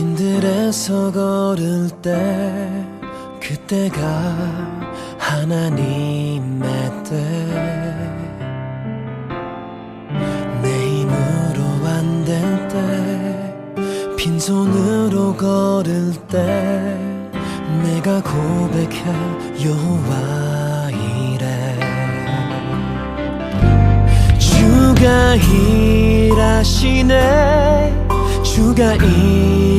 앞에서 걸을 때 그때가 하나님의 때. 내 힘으로 안 될 때 빈손으로 걸을 때 내가 고백해 여호와 이래. 주가 일하시네. 주가 일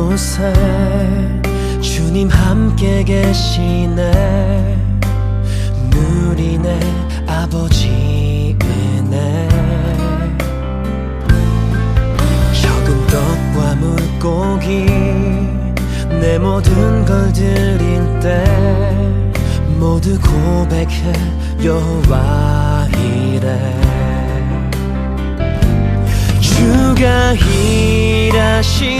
곳에 주님 함께 계시네. 누리네 아버지 은혜. 적은 떡과 물고기 내 모든 걸 드릴 때 모두 고백해 여호와 이래. 주가 일하시네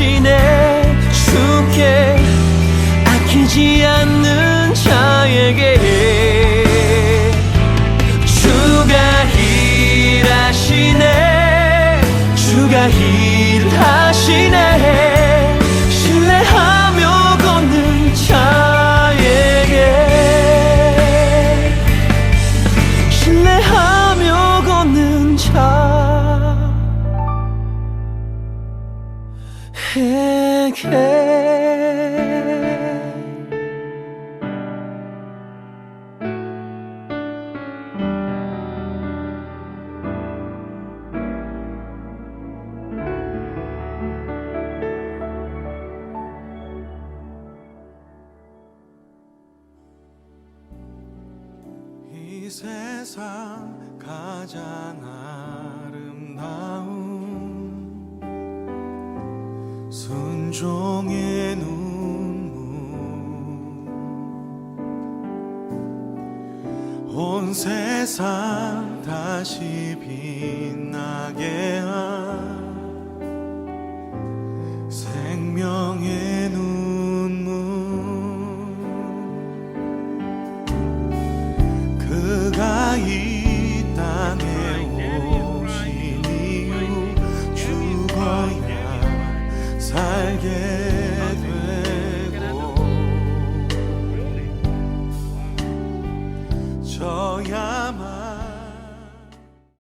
일하시네 주께 아끼지 않는 자에게 주가 일하시네 주가 일하시네 자에게 이 세상 가장 아름다운 순 종의 눈물. 온 세상 다시 빛나게 한